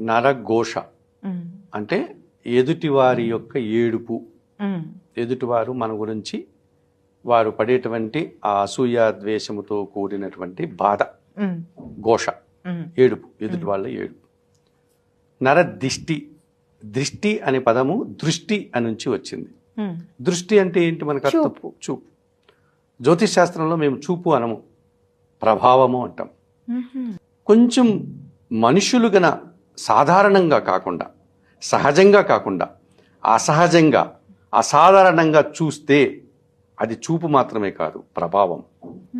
నరఘోష. అంటే ఎదుటివారి యొక్క ఏడుపు. ఎదుటివారు మన గురించి వారు పడేటువంటి ఆ అసూయ ద్వేషముతో కూడినటువంటి బాధ. ఘోష. ఏడుపు. ఎదుటి వాళ్ళ ఏడుపు. నర దిష్టి దృష్టి అనే పదము దృష్టి అని నుంచి వచ్చింది దృష్టి అంటే ఏంటి మనకు అర్థం? చూపు. జ్యోతిష్ శాస్త్రంలో మేము చూపు అనము. ప్రభావము అంటాం. కొంచెం మనుషులు గన సాధారణంగా కాకుండా సహజంగా కాకుండా అసహజంగా అసాధారణంగా చూస్తే అది చూపు మాత్రమే కాదు ప్రభావం.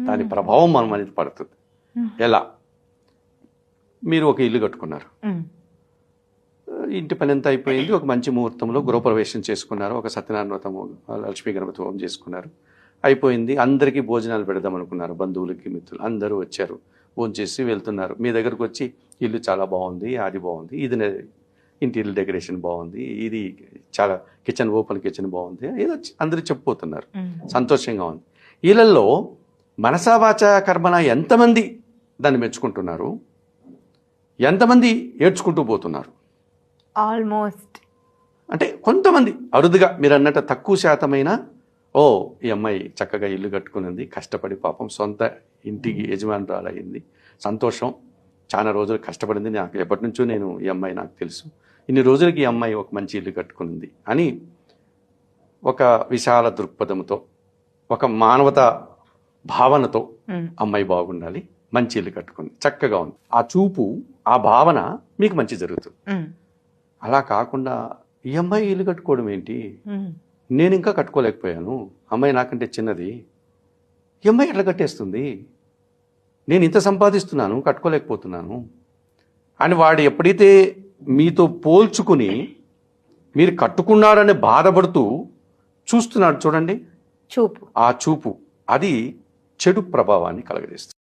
దాని ప్రభావం మనం అనేది పడుతుంది. ఎలా? మీరు ఒక ఇల్లు కట్టుకున్నారు. ఇంటి పని ఎంత అయిపోయింది? ఒక మంచి ముహూర్తంలో గృహప్రవేశం చేసుకున్నారు ఒక సత్యనారాయణ వ్రతము లక్ష్మీ గణపతి హోమం చేసుకున్నారు. అయిపోయింది అందరికీ భోజనాలు పెడదాం అనుకున్నారు బంధువులకి మిత్రులు అందరూ వచ్చారు ఫోన్ చేసి వెళ్తున్నారు. మీ దగ్గరకు వచ్చి ఇల్లు చాలా బాగుంది అది బాగుంది. ఇది ఇంటీరియర్ డెకరేషన్ బాగుంది. ఇది చాలా కిచెన్ ఓపెన్ కిచెన్ బాగుంది. ఏదో అందరూ చెప్పిపోతున్నారు సంతోషంగా ఉంది. వీళ్ళల్లో మనసావాచ కర్మన ఎంతమంది దాన్ని మెచ్చుకుంటున్నారు? ఎంతమంది ఏడ్చుకుంటూ పోతున్నారు? ఆల్మోస్ట్. అంటే కొంతమంది అరుదుగా మీరు అన్నట్టు తక్కువ శాతమైన ఓ ఈ అమ్మాయి చక్కగా ఇల్లు కట్టుకునింది కష్టపడి పాపం సొంత ఇంటికి యజమానురాలు అయింది సంతోషం. చాలా రోజులు కష్టపడింది. నాకు ఎప్పటి నుంచో నేను ఈ అమ్మాయి నాకు తెలుసు. ఇన్ని రోజులకి ఈ అమ్మాయి ఒక మంచి ఇల్లు కట్టుకునింది అని ఒక విశాల దృక్పథంతో ఒక మానవత భావనతో అమ్మాయి బాగుండాలి మంచి ఇల్లు కట్టుకుంది. చక్కగా ఉంది. ఆ చూపు ఆ భావన మీకు మంచి జరుగుతుంది. అలా కాకుండా ఈ అమ్మాయి ఇల్లు కట్టుకోవడం ఏంటి? నేను ఇంకా కట్టుకోలేకపోయాను. అమ్మాయి నాకంటే చిన్నది. ఈ అమ్మాయి ఎట్లా కట్టేస్తుంది? నేను ఇంత సంపాదిస్తున్నాను కట్టుకోలేకపోతున్నాను. అని వాడు ఎప్పుడైతే మీతో పోల్చుకుని మీరు కట్టుకున్నారని బాధపడుతూ చూస్తున్నాడు చూడండి. చూపు. ఆ చూపు అది చెడు ప్రభావాన్ని కలగజేస్తుంది.